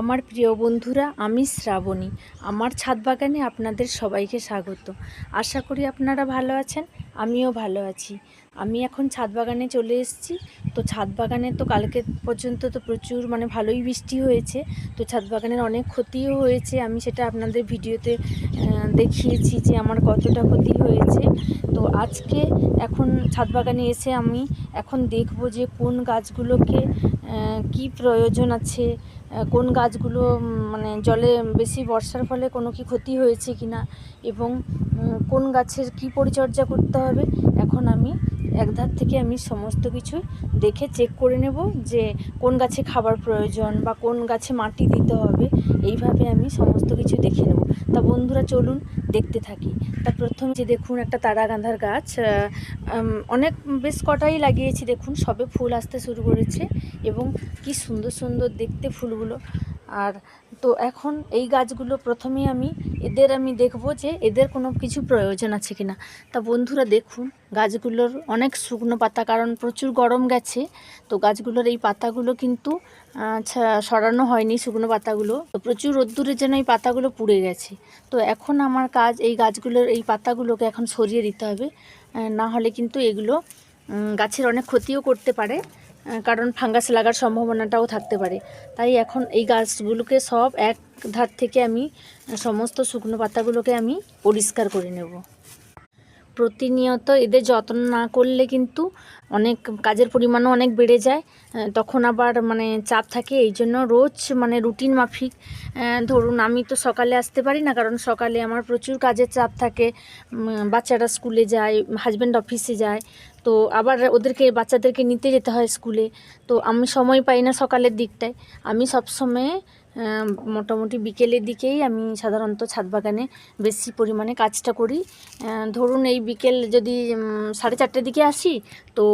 আমার প্রিয় বন্ধুরা, আমি শ্রাবণী। আমার ছাদ বাগানে আপনাদের সবাইকে স্বাগত। আশা করি আপনারা ভালো আছেন, আমিও ভালো আছি। আমি এখন ছাদ বাগানে চলে এসেছি। তো ছাদ বাগানে তো কালকে পর্যন্ত তো প্রচুর মানে ভালোই বৃষ্টি হয়েছে। তো ছাদ বাগানের অনেক ক্ষতিও হয়েছে। আমি সেটা আপনাদের ভিডিওতে দেখিয়েছি যে আমার কতটা ক্ষতি হয়েছে। তো আজকে এখন ছাদ বাগানে এসে আমি এখন দেখব যে কোন গাছগুলোকে কি প্রয়োজন আছে কোন গাছগুলো মানে জলে বেশি বর্ষার ফলে কোনো কি ক্ষতি হয়েছে কি না এবং কোন গাছের কি পরিচর্যা করতে হবে। এখন আমি একধার থেকে আমি সমস্ত কিছু দেখে চেক করে নেব যে কোন গাছে খাবার প্রয়োজন বা কোন গাছে মাটি দিতে হবে, এইভাবে আমি সমস্ত কিছু দেখে নেব। তা বন্ধুরা, চলুন দেখতে থাকি। তা প্রথমে যে দেখুন একটা তারাগাঁধার গাছ অনেক, বেশ কটাই লাগিয়েছি দেখুন, সবে ফুল আসতে শুরু করেছে এবং কি সুন্দর সুন্দর দেখতে ফুলগুলো। আর তো এখন এই গাছগুলো প্রথমেই আমি, এদের আমি দেখব যে এদের কোনো কিছু প্রয়োজন আছে কি না তা বন্ধুরা দেখুন, গাছগুলোর অনেক শুকনো পাতা, কারণ প্রচুর গরম গেছে, তো গাছগুলোর এই পাতাগুলো কিন্তু সরানো হয়নি শুকনো পাতাগুলো। তো প্রচুর রোদ্দুরের জন্য এই পাতাগুলো পুড়ে গেছে। তো এখন আমার কাজ এই গাছগুলোর এই পাতাগুলোকে এখন সরিয়ে দিতে হবে না হলে কিন্তু এগুলো গাছের অনেক ক্ষতিও করতে পারে। কারণ ফাঙ্গাস লাগার সম্ভাবনাটাও থাকতে পারে। তাই এখন এই গাছগুলোকে সব এক ধার থেকে আমি, সমস্ত শুকনো পাতাগুলোকে আমি পরিষ্কার করে নেব। প্রতিনিয়ত এদের যত্ন না করলে কিন্তু অনেক কাজের পরিমাণও অনেক বেড়ে যায়। তখন আবার মানে চাপ থাকে, এই জন্য রোজ মানে রুটিন মাফিক। ধরুন আমি তো সকালে আসতে পারি না, কারণ সকালে আমার প্রচুর কাজের চাপ থাকে। বাচ্চারা স্কুলে যায় হাজব্যান্ড অফিসে যায়। তো আবার ওদেরকে, বাচ্চাদেরকে নিতে যেতে হয় স্কুলে। তো আমি সময় পাই না সকালের দিকটায়। আমি সবসময় মোটামুটি বিকেলের দিকেই আমি সাধারণত ছাদ বাগানে বেশি পরিমাণে কাজটা করি। ধরুন এই বিকেল যদি সাড়ে চারটের দিকে আসি, তো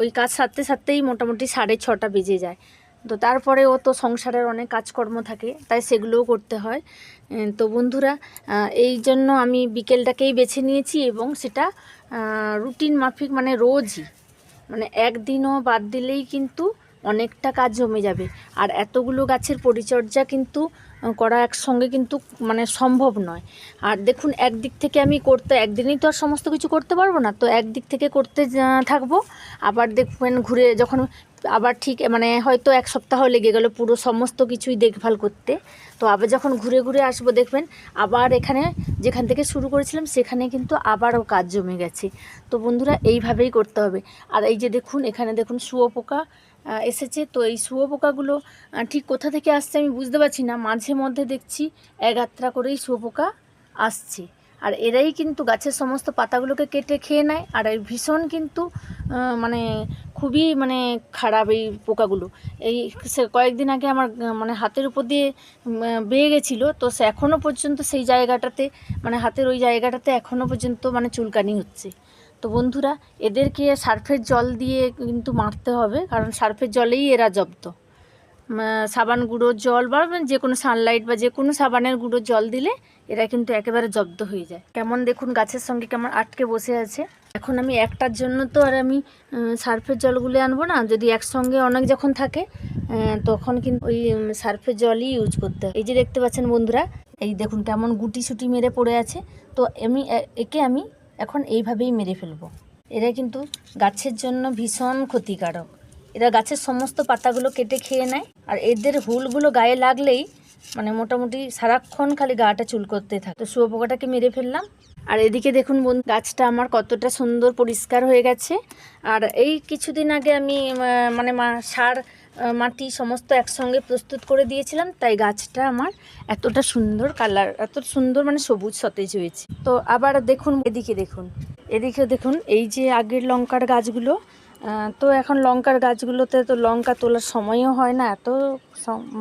ওই কাজ সারতে সারতেই মোটামুটি সাড়ে ছটা বেজে যায়। তো তারপরেও তো সংসারের অনেক কাজকর্ম থাকে, তাই সেগুলোও করতে হয়। তো বন্ধুরা এই জন্য আমি বিকেলটাকেই বেছে নিয়েছি এবং সেটা রুটিন মাফিক মানে রোজই। মানে একদিনও বাদ দিলেই কিন্তু অনেকটা কাজ জমে যাবে। আর এতগুলো গাছের পরিচর্যা কিন্তু করা একসঙ্গে কিন্তু মানে সম্ভব নয়। আর দেখুন, একদিক থেকে আমি করতে, একদিনই তো আর সমস্ত কিছু করতে পারব না। তো একদিক থেকে করতে থাকব। আবার দেখবেন ঘুরে যখন আবার ঠিক মানে হয়তো এক সপ্তাহ লেগে গেল পুরো সমস্ত কিছুই দেখভাল করতে। তো আবার যখন ঘুরে ঘুরে আসব দেখবেন, আবার এখানে যেখান থেকে শুরু করেছিলাম সেখানে কিন্তু আবারও কাজ জমে গেছে। তো বন্ধুরা, এইভাবেই করতে হবে। আর এই যে দেখুন, এখানে দেখুন শুয়োপোকা এসেছে। তো এই শুয়োপোকাগুলো ঠিক কোথা থেকে আসছে আমি বুঝতে পারছি না। মাঝে মধ্যে দেখছি এগাত্রা করেই শুয়োপোকা আসছে। আর এরাই কিন্তু গাছের সমস্ত পাতাগুলোকে কেটে খেয়ে নেয়, আর এই ভীষণ কিন্তু মানে খুবই মানে খারাপ এই পোকাগুলো। এই সে কয়েকদিন আগে আমার মানে হাতের উপর দিয়ে বেয়ে গেছিল, তো সে এখনও পর্যন্ত সেই জায়গাটাতে মানে হাতের ওই জায়গাটাতে এখনও পর্যন্ত মানে চুলকানি হচ্ছে। তো বন্ধুরা, এদেরকে সার্ফের জল দিয়ে কিন্তু মারতে হবে, কারণ সার্ফের জলেই এরা জব্দ। সাবান গুঁড়োর জল বা যে কোনো সানলাইট বা যে কোনো সাবানের গুঁড়োর জল দিলে এরা কিন্তু একেবারে জব্দ হয়ে যায়। কেমন দেখুন গাছের সঙ্গে কেমন আটকে বসে আছে। এখন আমি একটার জন্য তো আর আমি সার্ফের জলগুলো আনব না। যদি একসঙ্গে অনেক যখন থাকে তখন কিন্তু ওই সার্ফের জলই ইউজ করতে হয়। এই যে দেখতে পাচ্ছেন বন্ধুরা, এই দেখুন কেমন গুটি সুটি মেরে পড়ে আছে। তো আমি একে আমি এখন এইভাবেই মেরে ফেলব। এরা কিন্তু গাছের জন্য ভীষণ ক্ষতিকারক। এরা গাছের সমস্ত পাতাগুলো কেটে খেয়ে নেয়। আর এদের হুলগুলো গায়ে লাগলেই মানে মোটামুটি সারাক্ষণ খালি গাটা চুল করতে থাকে। তো শুয়োপোকাটাকে মেরে ফেললাম। আর এদিকে দেখুন বন্ধু, গাছটা আমার কতটা সুন্দর পরিষ্কার হয়ে গেছে। আর এই কিছুদিন আগে আমি মানে সার মাটি সমস্ত একসঙ্গে প্রস্তুত করে দিয়েছিলাম। তাই গাছটা আমার এতটা সুন্দর কালার, এত সুন্দর মানে সবুজ সতেজ হয়েছে। তো আবার দেখুন, এদিকে দেখুন এদিকে দেখুন, এই যে আগের লঙ্কার গাছগুলো তো এখন লঙ্কার গাছগুলোতে তো লঙ্কা তোলার সময়ও হয় না, এত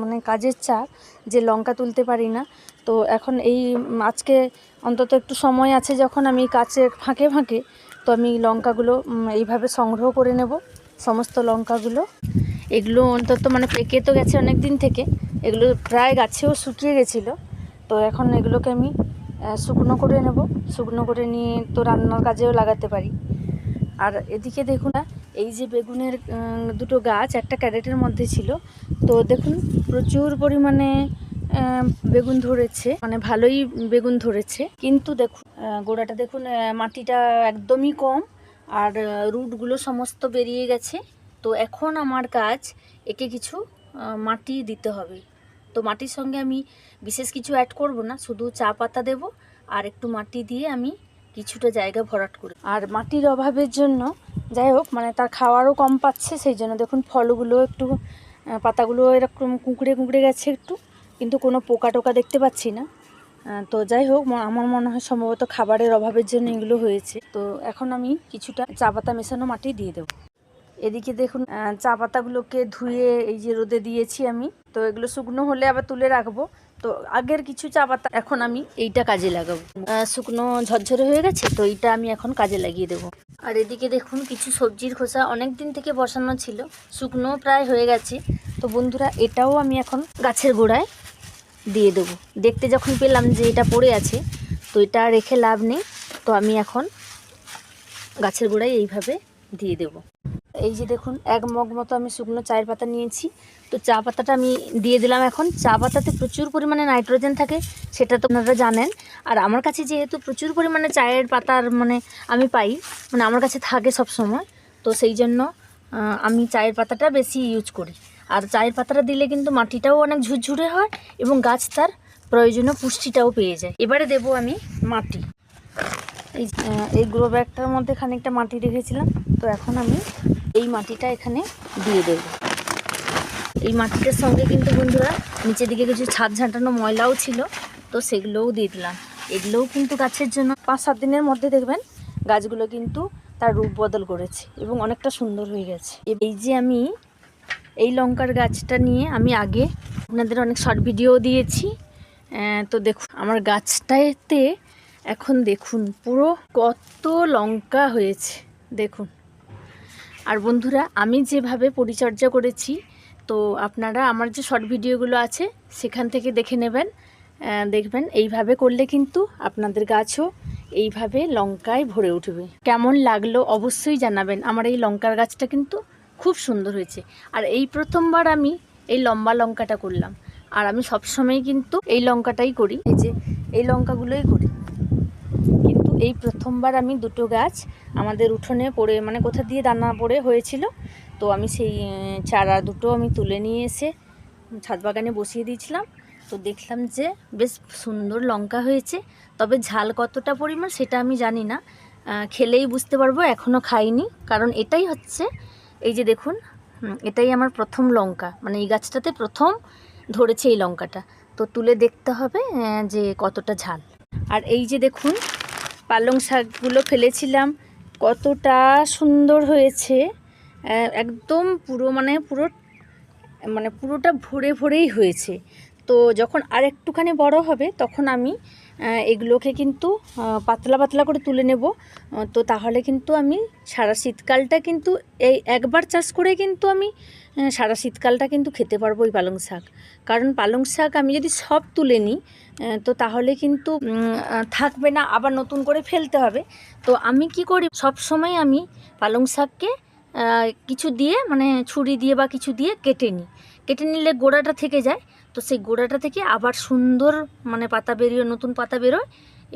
মানে কাজের চাপ যে লঙ্কা তুলতে পারি না। তো এখন এই আজকে অন্তত একটু সময় আছে যখন আমি কাছের ফাঁকে ফাঁকে, তো আমি লঙ্কাগুলো এইভাবে সংগ্রহ করে নেব, সমস্ত লঙ্কাগুলো। এগুলো অন্তত মানে পেকে তো গেছে অনেক দিন থেকে, এগুলো প্রায় গাছেও শুকিয়ে গেছিল। তো এখন এগুলোকে আমি শুকনো করে নেব, শুকনো করে নিয়ে তো রান্নার কাজেও লাগাতে পারি। আর এদিকে দেখুন না এই যে বেগুনের দুটো গাছ, একটা ক্যারেটের মধ্যে ছিল। তো দেখুন, প্রচুর পরিমাণে বেগুন ধরেছে। মানে ভালোই বেগুন ধরেছে। কিন্তু দেখুন গোড়াটা দেখুন মাটিটা একদমই কম আর রুটগুলো সমস্ত বেরিয়ে গেছে। তো এখন আমার কাজ একে কিছু মাটি দিতে হবে। তো মাটির সঙ্গে আমি বিশেষ কিছু অ্যাড করব না, শুধু চা পাতা দেব আর একটু মাটি দিয়ে আমি কিছুটা জায়গা ভরাট করে। আর মাটির অভাবের জন্য, যাই হোক মানে তার খাওয়ারও কম পাচ্ছে, সেই জন্য দেখুন ফলগুলো একটু পাতাগুলো এরকম কুঁকড়ে কুঁকড়ে গেছে একটু, কিন্তু কোনো পোকা টোকা দেখতে পাচ্ছি না। তো যাই হোক আমার মনে হয় সম্ভবত খাবারের অভাবের জন্য এগুলো হয়েছে। তো এখন আমি কিছুটা চা পাতা মেশানো মাটি দিয়ে দেবো। এদিকে দেখুন চা পাতাগুলোকে ধুয়ে এই যে রোদে দিয়েছি আমি, তো এগুলো শুকনো হলে আবার তুলে রাখব। তো আগের কিছু চা পাতা এখন আমি এইটা কাজে লাগাবো। শুকনো ঝরঝরে হয়ে গেছে, তো এইটা আমি এখন কাজে লাগিয়ে দেবো। আর এদিকে দেখুন, কিছু সবজির খোসা অনেক দিন থেকে বসানো ছিল, শুকনো প্রায় হয়ে গেছে। তো বন্ধুরা, এটাও আমি এখন গাছের গোড়ায় দিয়ে দেবো। দেখতে যখন পেলাম যে এটা পড়ে আছে, তো এটা রেখে লাভ নেই, তো আমি এখন গাছের গোড়ায় এইভাবে দিয়ে দেবো। এই যে দেখুন, এক মগ মতো আমি শুকনো চায়ের পাতা নিয়েছি। তো চা পাতাটা আমি দিয়ে দিলাম এখন। চা পাতাতে প্রচুর পরিমাণে নাইট্রোজেন থাকে, সেটা তো আপনারা জানেন। আর আমার কাছে যেহেতু প্রচুর পরিমাণে চায়ের পাতার মানে আমি পাই মানে আমার কাছে থাকে সব সময় তো সেই জন্য আমি চায়ের পাতাটা বেশি ইউজ করি। আর চায়ের পাতাটা দিলে কিন্তু মাটিটাও অনেক ঝুরঝুরে হয় এবং গাছ তার প্রয়োজনীয় পুষ্টিটাও পেয়ে যায়। এবারে দেবো আমি মাটি। এই এই গ্রো ব্যাগটার মধ্যে খানিকটা মাটি রেখেছিলাম। তো এখন আমি এই মাটিটা এখানে দিয়ে দেব। এই মাটিটার সঙ্গে কিন্তু বন্ধুরা নিচের দিকে কিছু ছাদ ঝাঁটানো ময়লাও ছিল, তো সেগুলোও দিয়ে দিলাম। এগুলোও কিন্তু গাছের জন্য পাঁচ সাত দিনের মধ্যে দেখবেন গাছগুলো কিন্তু তার রূপ বদল করেছে এবং অনেকটা সুন্দর হয়ে গেছে। এই যে আমি এই লঙ্কার গাছটা নিয়ে আমি আগে আপনাদের অনেক শর্ট ভিডিও দিয়েছি তো দেখুন, আমার গাছটাতে এখন দেখুন, পুরো কত লঙ্কা হয়েছে। দেখুন। আর বন্ধুরা, আমি যেভাবে পরিচর্যা করেছি, তো আপনারা আমার যে শর্ট ভিডিওগুলো আছে, সেখান থেকে দেখে নেবেন। দেখবেন, এইভাবে করলে কিন্তু আপনাদের গাছও এইভাবে লঙ্কায় ভরে উঠবে। কেমন লাগল অবশ্যই জানাবেন। আমার এই লঙ্কার গাছটা কিন্তু খুব সুন্দর হয়েছে। আর এই প্রথমবার আমি এই লম্বা লঙ্কাটা করলাম। আর আমি সবসময় কিন্তু এই লঙ্কাটাই করি। এই যে, এই লঙ্কাগুলোই করি। এই প্রথমবার আমি দুটো গাছ আমাদের উঠোনে পড়ে মানে কোথা দিয়ে দানা পড়ে হয়েছিল। তো আমি সেই চারা দুটো আমি তুলে নিয়ে এসে ছাদ বাগানে বসিয়ে দিয়েছিলাম। তো দেখলাম যে বেশ সুন্দর লঙ্কা হয়েছে। তবে ঝাল কতটা পরিমাণ সেটা আমি জানি না। খেলেই বুঝতে পারব এখনও খাইনি। কারণ এটাই হচ্ছে, এই যে দেখুন এটাই আমার প্রথম লঙ্কা। মানে এই গাছটাতে প্রথম ধরেছে এই লঙ্কাটা। তো তুলে দেখতে হবে যে কতটা ঝাল। আর এই যে দেখুন পালং শাকগুলো ফেলেছিলাম। কতটা সুন্দর হয়েছে। একদম পুরো মানে পুরো মানে পুরোটা ভরে ভরেই হয়েছে। তো যখন আর একটুখানি বড় হবে, তখন আমি এগুলোকে কিন্তু পাতলা পাতলা করে তুলে নেব। তো তাহলে কিন্তু আমি সারা শীতকালটা কিন্তু এই একবার চাষ করে কিন্তু আমি সারা শীতকালটা কিন্তু খেতে পারব এই পালং শাক। কারণ পালং শাক আমি যদি সব তুলে নিই তো তাহলে কিন্তু থাকবে না, আবার নতুন করে ফেলতে হবে। তো আমি কি করি, সব সময় আমি পালং শাককে কিছু দিয়ে মানে ছুরি দিয়ে বা কিছু দিয়ে কেটে নিই। কেটে নিলে গোড়াটা থেকে যায় তো সেই গোড়াটা থেকে আবার সুন্দর মানে পাতা বেরিয়ে, নতুন পাতা বেরোয়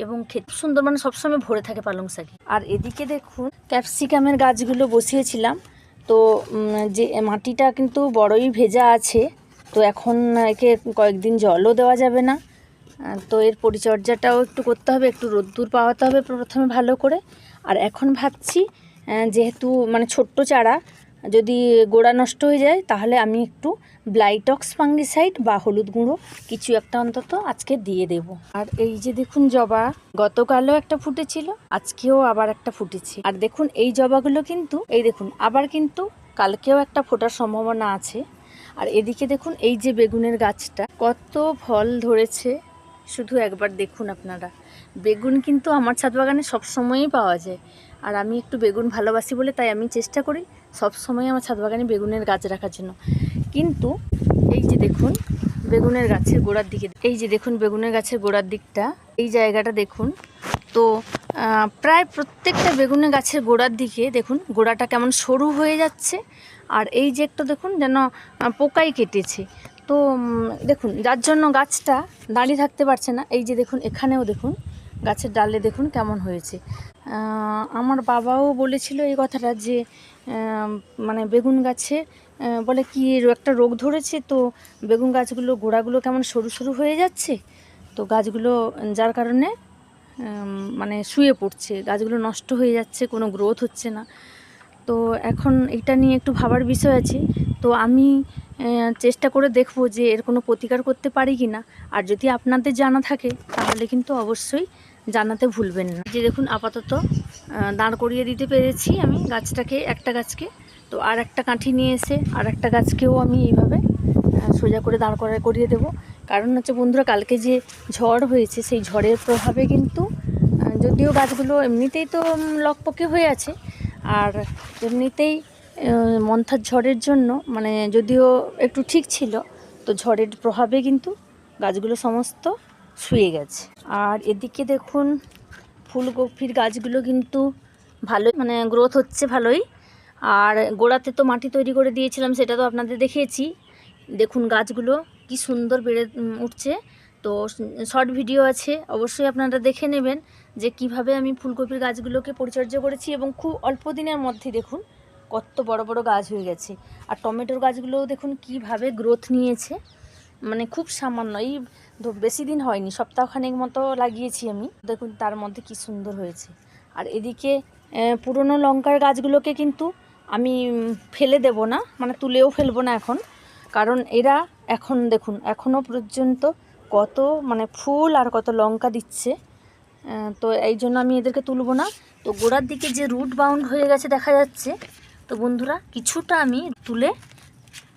এবং খেতে সুন্দর মানে সবসময় ভরে থাকে পালং শাকে। আর এদিকে দেখুন, ক্যাপসিকামের গাছগুলো বসিয়েছিলাম। তো যে মাটিটা কিন্তু বড়ই ভেজা আছে, তো এখন একে কয়েকদিন জলও দেওয়া যাবে না। তো এর পরিচর্যাটাও একটু করতে হবে, একটু রোদ্দুর পাওয়াতে হবে প্রথমে ভালো করে। আর এখন ভাবছি যেহেতু মানে ছোট্ট চারা যদি গোড়া নষ্ট হয়ে যায়, তাহলে আমি একটু ব্লাইটক্স ফাঙ্গিসাইড বা হলুদ গুঁড়ো কিছু একটা অন্তত আজকে দিয়ে দেব। আর এই যে দেখুন জবা, গতকালও একটা ফুটেছিল, আজকেও আবার একটা ফুটেছে। আর দেখুন এই জবাগুলো কিন্তু, এই দেখুন, আবার কিন্তু কালকেও একটা ফোটার সম্ভাবনা আছে। আর এদিকে দেখুন এই যে বেগুনের গাছটা, কত ফল ধরেছে। শুধু একবার দেখুন আপনারা। বেগুন কিন্তু আমার ছাদ বাগানে সবসময়ই পাওয়া যায়। আর আমি একটু বেগুন ভালোবাসি বলে তাই আমি চেষ্টা করি সব সময় আমার ছাদ বাগানে বেগুনের গাছ রাখার জন্য। কিন্তু এই যে দেখুন, বেগুনের গাছের গোড়ার দিকে, এই যে দেখুন বেগুনের গাছের গোড়ার দিকটা, এই জায়গাটা দেখুন। তো প্রায় প্রত্যেকটা বেগুনে গাছের গোড়ার দিকে দেখুন গোড়াটা কেমন সরু হয়ে যাচ্ছে। আর এই যে একটু দেখুন যেন পোকাই কেটেছে। তো দেখুন, যার জন্য গাছটা দাঁড়িয়ে থাকতে পারছে না, এই যে দেখুন, এখানেও দেখুন গাছের ডালে দেখুন কেমন হয়েছে। আমার বাবাও বলেছিল এই কথাটা যে মানে বেগুন গাছে বলে কি একটা রোগ ধরেছে তো বেগুন গাছগুলো, গোড়াগুলো কেমন সরু সরু হয়ে যাচ্ছে? তো গাছগুলো যার কারণে মানে শুয়ে পড়ছে, গাছগুলো নষ্ট হয়ে যাচ্ছে, কোনো গ্রোথ হচ্ছে না। তো এখন এটা নিয়ে একটু ভাবার বিষয় আছে। তো আমি চেষ্টা করে দেখব যে এর কোনো প্রতিকার করতে পারি কি না আর যদি আপনাদের জানা থাকে তাহলে কিন্তু অবশ্যই জানাতে ভুলবেন না। যে দেখুন, আপাতত দাঁড় করিয়ে দিতে পেরেছি আমি গাছটাকে, একটা গাছকে। তো আর একটা কাঠি নিয়ে এসে আর একটা গাছকেও আমি এইভাবে সোজা করে দাঁড় করা, করিয়ে দেবো। কারণ হচ্ছে বন্ধুরা, কালকে যে ঝড় হয়েছে, সেই ঝড়ের প্রভাবে কিন্তু যদিও গাছগুলো এমনিতেই তো লকপকে হয়ে আছে, আর এমনিতেই মন্থার ঝড়ের জন্য মানে যদিও একটু ঠিক ছিল, তো ঝড়ের প্রভাবে কিন্তু গাছগুলো সমস্ত শুয়ে গেছে। আর এদিকে দেখুন, ফুলকপির গাছগুলো কিন্তু ভালোই মানে গ্রোথ হচ্ছে ভালোই। আর গোড়াতে তো মাটি তৈরি করে দিয়েছিলাম, সেটা তো আপনাদের দেখিয়েছি। দেখুন গাছগুলো কি সুন্দর বেড়ে উঠছে। তো শর্ট ভিডিও আছে, অবশ্যই আপনারা দেখে নেবেন যে কীভাবে আমি ফুলকপির গাছগুলোকে পরিচর্যা করেছি এবং খুব অল্প দিনের মধ্যে দেখুন কত বড় বড় গাছ হয়ে গেছে। আর টমেটোর গাছগুলোও দেখুন কীভাবে গ্রোথ নিয়েছে। মানে খুব সামান্য। এই বেশি দিন হয়নি, সপ্তাহখানেক মতো লাগিয়েছি আমি। দেখুন তার মধ্যে কি সুন্দর হয়েছে। আর এদিকে পুরনো লঙ্কার গাছগুলোকে কিন্তু আমি ফেলে দেব না মানে তুলেও ফেলব না এখন। কারণ এরা এখন, দেখুন এখনও পর্যন্ত কত মানে ফুল আর কত লঙ্কা দিচ্ছে। তো এই জন্য আমি এদেরকে তুলবো না। তো গোড়ার দিকে যে রুট বাউন্ড হয়ে গেছে দেখা যাচ্ছে। তো বন্ধুরা, কিছুটা আমি তুলে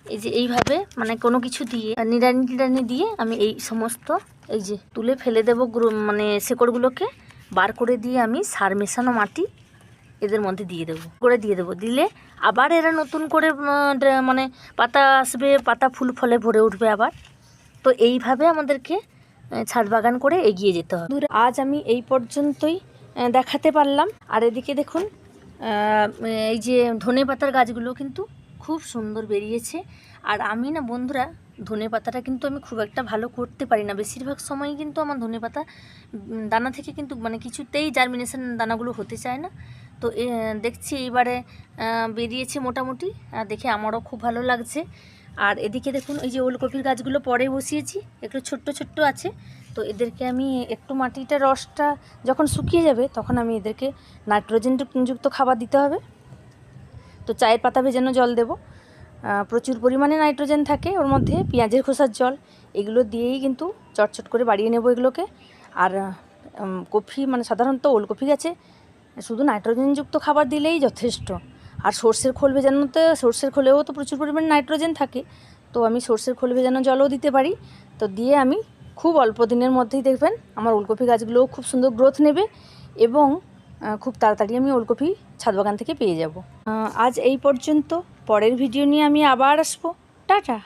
এই যে এইভাবে মানে কোনো কিছু দিয়ে নিড়ানি টিড়ানি দিয়ে আমি এই সমস্ত, এই যে তুলে ফেলে দেবো মানে শেকড়গুলোকে, বার করে দিয়ে আমি সার মেশানো মাটি এদের মধ্যে দিয়ে দেবো। করে দিয়ে দেবো। দিলে আবার এরা নতুন করে মানে পাতা আসবে, পাতা ফুল ফলে ভরে উঠবে আবার। তো এইভাবে আমাদেরকে ছাদ বাগান করে এগিয়ে যেতে হবে। আজ আমি এই পর্যন্তই দেখাতে পারলাম। আর এদিকে দেখুন এই যে ধনে পাতার গাছগুলো কিন্তু খুব সুন্দর বেরিয়েছে। আর আমি না বন্ধুরা, ধনে পাতাটা কিন্তু আমি খুব একটা ভালো করতে পারি না। বেশিরভাগ সময় কিন্তু আমার ধনে পাতা দানা থেকে কিন্তু মানে কিছুতেই জার্মিনেশন দানাগুলো হতে চায় না। তো দেখছি এইবারে বেরিয়েছে মোটামুটি। আর দেখে আমারও খুব ভালো লাগছে। আর এদিকে দেখুন, এই যে ওলকপির গাছগুলো পরে বসিয়েছি, একটু ছোট্ট ছোট্ট আছে। তো এদেরকে আমি একটু মাটিটা রসটা যখন শুকিয়ে যাবে, তখন আমি এদেরকে নাইট্রোজেন যুক্ত খাবার দিতে হবে। তো চায়ের পাতা ভেজানো জল দেব। প্রচুর পরিমাণে নাইট্রোজেন থাকে, ওর মধ্যে পেঁয়াজের খোসার জল, এগুলো দিয়েই কিন্তু চটচট করে বাড়িয়ে নেব এগুলোকে। আর কফি মানে সাধারণত ওলকপি গাছে শুধু নাইট্রোজেনযুক্ত খাবার দিলেই যথেষ্ট। আর সর্ষের খোল ভেজানোতে, সর্ষের খোলেও তো প্রচুর পরিমাণে নাইট্রোজেন থাকে, তো আমি সর্ষের খোল ভেজানো জলও দিতে পারি। তো দিয়ে আমি খুব অল্প দিনের মধ্যেই দেখবেন আমার ওলকপি গাছগুলোও খুব সুন্দর গ্রোথ নেবে এবং খুব তাড়াতাড়ি আমি ওলকপি ছাদ বাগান থেকে পেয়ে যাব। আজ এই পর্যন্ত। পরের ভিডিও নিয়ে আমি আবার আসব। টাটা।